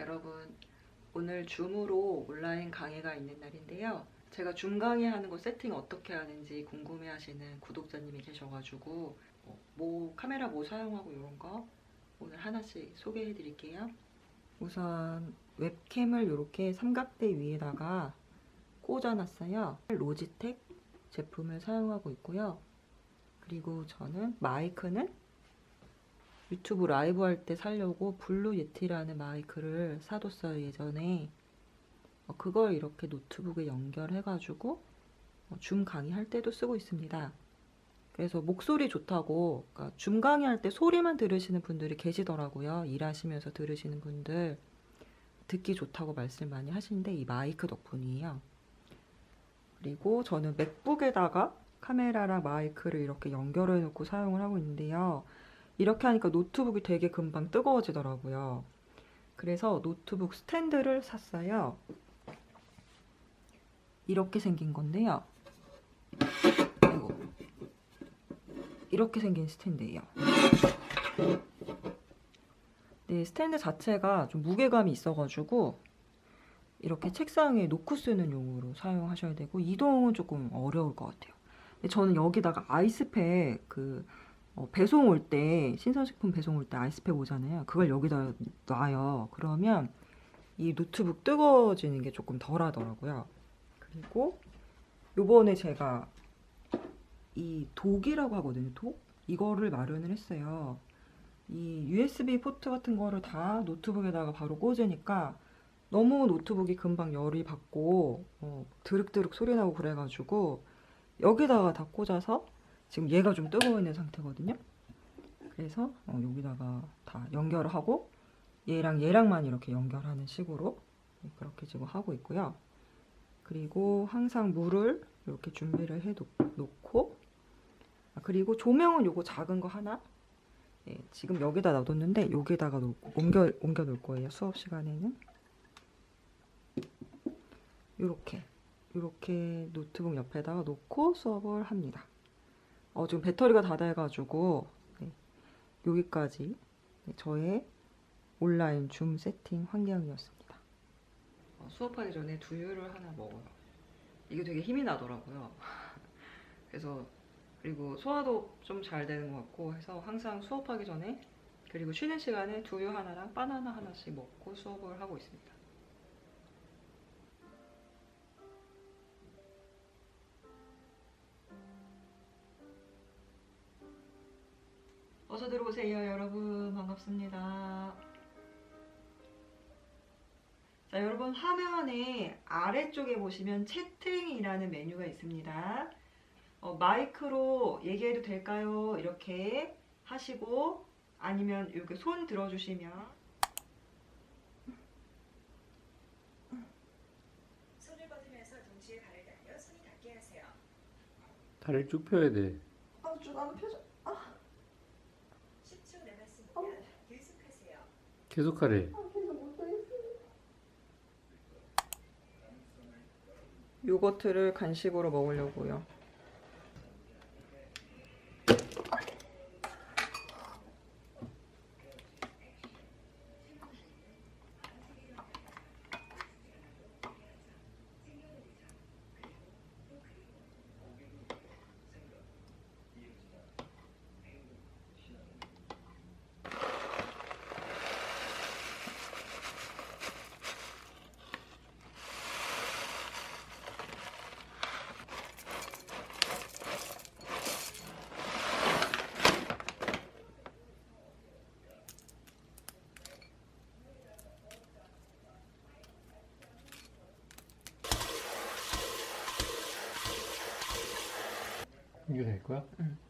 여러분 오늘 줌으로 온라인 강의가 있는 날인데요. 제가 줌 강의하는 거 세팅 어떻게 하는지 궁금해하시는 구독자님이 계셔가지고 어, 뭐 카메라 뭐 사용하고 이런 거 오늘 하나씩 소개해드릴게요. 우선 웹캠을 이렇게 삼각대 위에다가 꽂아놨어요. 로지텍 제품을 사용하고 있고요. 그리고 저는 마이크는 유튜브 라이브 할때 사려고 블루 예티라는 마이크를 사뒀어요 예전에. 어, 그걸 이렇게 노트북에 연결해가지고 어, 줌 강의할 때도 쓰고 있습니다. 그래서 목소리 좋다고 그러니까 줌 강의할 때 소리만 들으시는 분들이 계시더라고요. 일하시면서 들으시는 분들. 듣기 좋다고 말씀 많이 하시는데 이 마이크 덕분이에요. 그리고 저는 맥북에다가 카메라랑 마이크를 이렇게 연결해 놓고 사용을 하고 있는데요 이렇게 하니까 노트북이 되게 금방 뜨거워지더라고요. 그래서 노트북 스탠드를 샀어요. 이렇게 생긴 건데요. 아이고. 이렇게 생긴 스탠드예요. 네, 스탠드 자체가 좀 무게감이 있어가지고 이렇게 책상에 놓고 쓰는 용으로 사용하셔야 되고 이동은 조금 어려울 것 같아요. 저는 여기다가 아이스팩 그 어, 배송 올 때 신선식품 배송 올 때 아이스팩 오잖아요. 그걸 여기다 놔요. 그러면 이 노트북 뜨거워지는 게 조금 덜 하더라고요. 그리고 요번에 제가 이 독이라고 하거든요. 독? 이거를 마련을 했어요. 이 USB 포트 같은 거를 다 노트북에다가 바로 꽂으니까 너무 노트북이 금방 열이 받고 어, 드륵드륵 소리 나고 그래가지고 여기다가 다 꽂아서 지금 얘가 좀 뜨거워 있는 상태거든요. 그래서 어, 여기다가 다 연결을 하고 얘랑 얘랑만 이렇게 연결하는 식으로 네, 그렇게 지금 하고 있고요. 그리고 항상 물을 이렇게 준비를 해 놓고 아, 그리고 조명은 요거 작은 거 하나 네, 지금 여기다 놔뒀는데 여기다가 놓고 옮겨 옮겨 놓을 거예요. 수업 시간에는 이렇게 이렇게 노트북 옆에다가 놓고 수업을 합니다. 어, 지금 배터리가 다 돼가지고 네, 여기까지 네, 저의 온라인 줌 세팅 환경이었습니다. 어, 수업하기 전에 두유를 하나 먹어요. 이게 되게 힘이 나더라고요. 그래서 그리고 소화도 좀 잘 되는 것 같고 해서 항상 수업하기 전에 그리고 쉬는 시간에 두유 하나랑 바나나 하나씩 먹고 수업을 하고 있습니다. 어서 들어오세요, 여러분. 반갑습니다. 자, 여러분 화면에 아래쪽에 보시면 채팅이라는 메뉴가 있습니다. 어, 마이크로 얘기해도 될까요? 이렇게 하시고 아니면 이렇게 손 들어주시면 손을 뻗으면서 동시에 발을 달려 손이 닿게 하세요. 다리를 쭉 펴야 돼. 아주 나는 표정 10초 남았습니다. 계속하세요. 계속 하래. 요거트를 간식으로 먹으려고요. 이게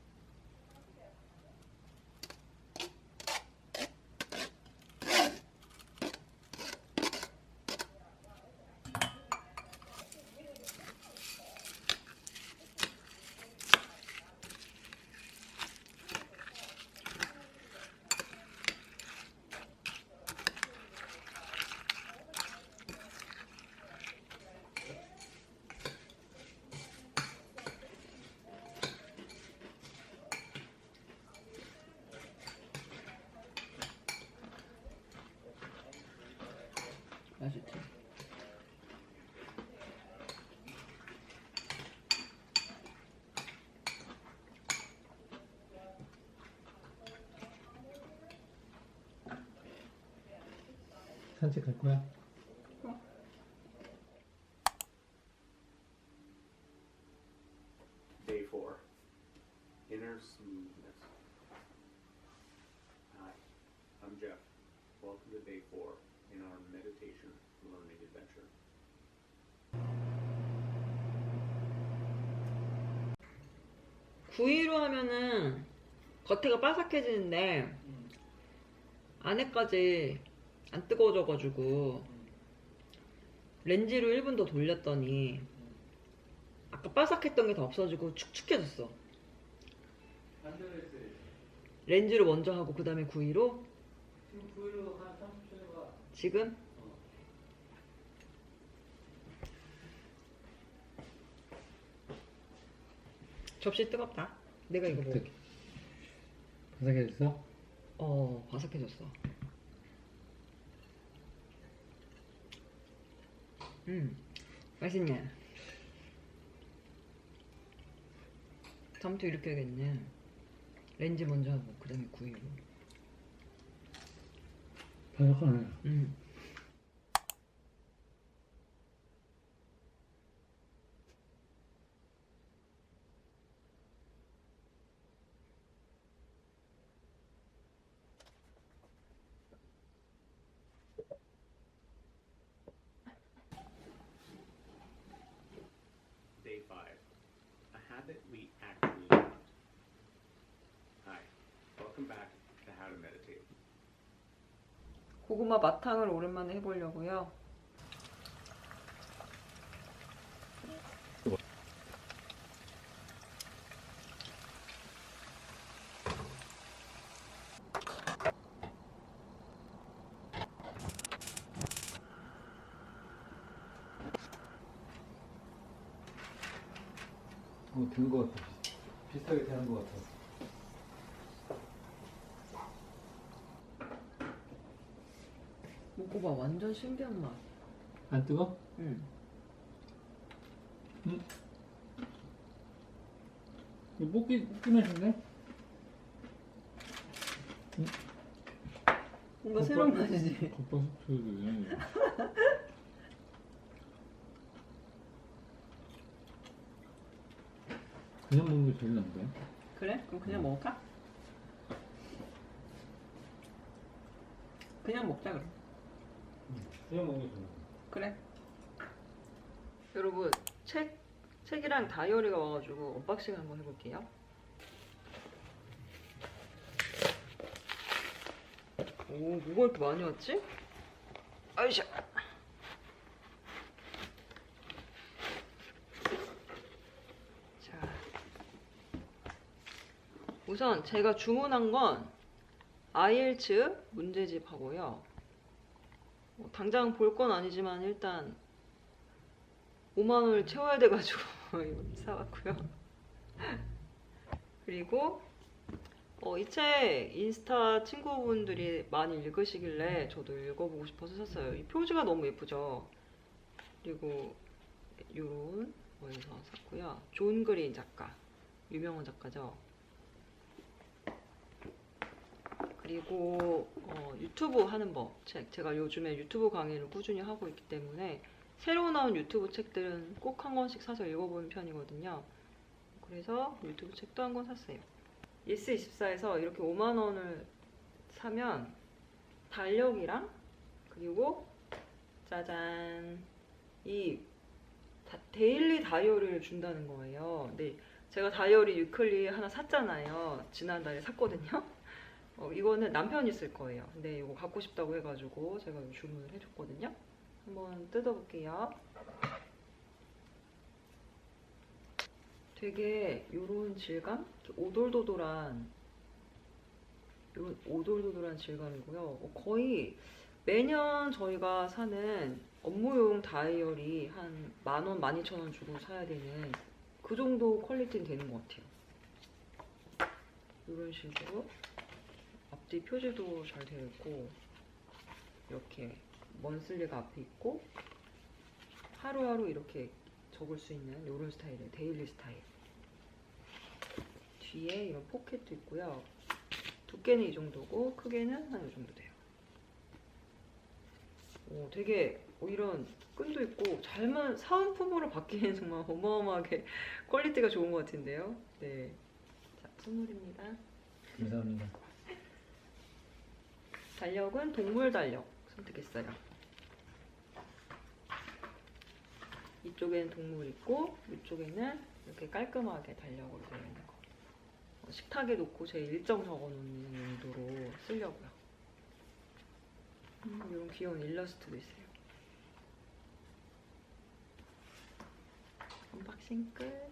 산책할 거야? Day four. Inner smoothness. Hi, I'm Jeff. Welcome to day four in our meditation learning adventure. 구이로 하면은 겉에가 바삭해지는데 안에까지 안 뜨거워져가지고 렌즈로 1분 더 돌렸더니 아까 바삭했던 게 다 없어지고 축축해졌어. 렌즈로 먼저 하고 그 다음에 구이로 지금 구이로 한 30초 해봐. 지금 접시 뜨겁다. 내가 이거 먹을게. 바삭해졌어? 어 바삭해졌어. 음 맛있네. 다음부터 이렇게 해야겠네. 렌즈 먼저 하고 그 다음에 구이로. 바삭하네. 음. Day five. A habit we actually want. Hi, welcome back to How to Meditate. 고구마 마탕을 오랜만에 해보려고요. 어, 된거 같아. 비슷하게 되는 거 같아. 먹어봐, 완전 신기한 맛. 안 뜨거? 응. 이거 볶기, 볶기만 쉽네? 뭔가 새로운 맛이지. 겉바속 소리도 그냥 먹는 게 제일 난데? 그래? 그럼 그냥 먹을까? 그냥 먹자 그럼. 그냥 먹는 게 제일 나 그래. 여러분 책 책이랑 다이어리가 와가지고 언박싱 한번 해볼게요. 오 뭐가 이렇게 많이 왔지? 아이샤. 자, 우선 제가 주문한 건 IELTS 문제집하고요. 뭐 당장 볼 건 아니지만 일단 5만 원을 채워야 돼가지고 사왔고요. 그리고 어, 이 책 인스타 친구분들이 많이 읽으시길래 저도 읽어보고 싶어서 샀어요. 이 표지가 너무 예쁘죠. 그리고 요런 거에서 샀고요. 존 그린 작가, 유명한 작가죠. 그리고 어, 유튜브 하는 법 책. 제가 요즘에 유튜브 강의를 꾸준히 하고 있기 때문에 새로 나온 유튜브 책들은 꼭 한 권씩 사서 읽어보는 편이거든요. 그래서 유튜브 책도 한 권 샀어요. 예스24에서 이렇게 5만 원을 사면 달력이랑 그리고 짜잔 이 다- 데일리 다이어리를 준다는 거예요. 근데 제가 다이어리 유클리 하나 샀잖아요. 지난달에 샀거든요. 어, 이거는 남편이 쓸 거예요. 근데 이거 갖고 싶다고 해가지고 제가 주문을 해줬거든요. 한번 뜯어볼게요. 되게 요런 질감? 오돌도돌한 요런 오돌도돌한 질감이고요. 어, 거의 매년 저희가 사는 업무용 다이어리 한 만원, 만이천원 주고 사야 되는 그 정도 퀄리티는 되는 것 같아요. 이런 식으로 앞뒤 표지도 잘 되어 있고 이렇게 먼슬리가 앞에 있고 하루하루 이렇게 적을 수 있는 이런 스타일의 데일리 스타일. 뒤에 이런 포켓도 있고요. 두께는 이 정도고 크기는 한 이 정도 돼요. 오, 되게 어, 이런 끈도 있고 잘만 사은품으로 받기에는 정말 어마어마하게 퀄리티가 좋은 것 같은데요. 네, 자 선물입니다. 감사합니다. 달력은 동물 달력 선택했어요. 이쪽에는 동물 있고 이쪽에는 이렇게 깔끔하게 달력으로 되어 있는 거. 어, 식탁에 놓고 제 일정 적어놓는 용도로 쓰려고요. 음, 이런 귀여운 일러스트도 있어요. 언박싱 끝.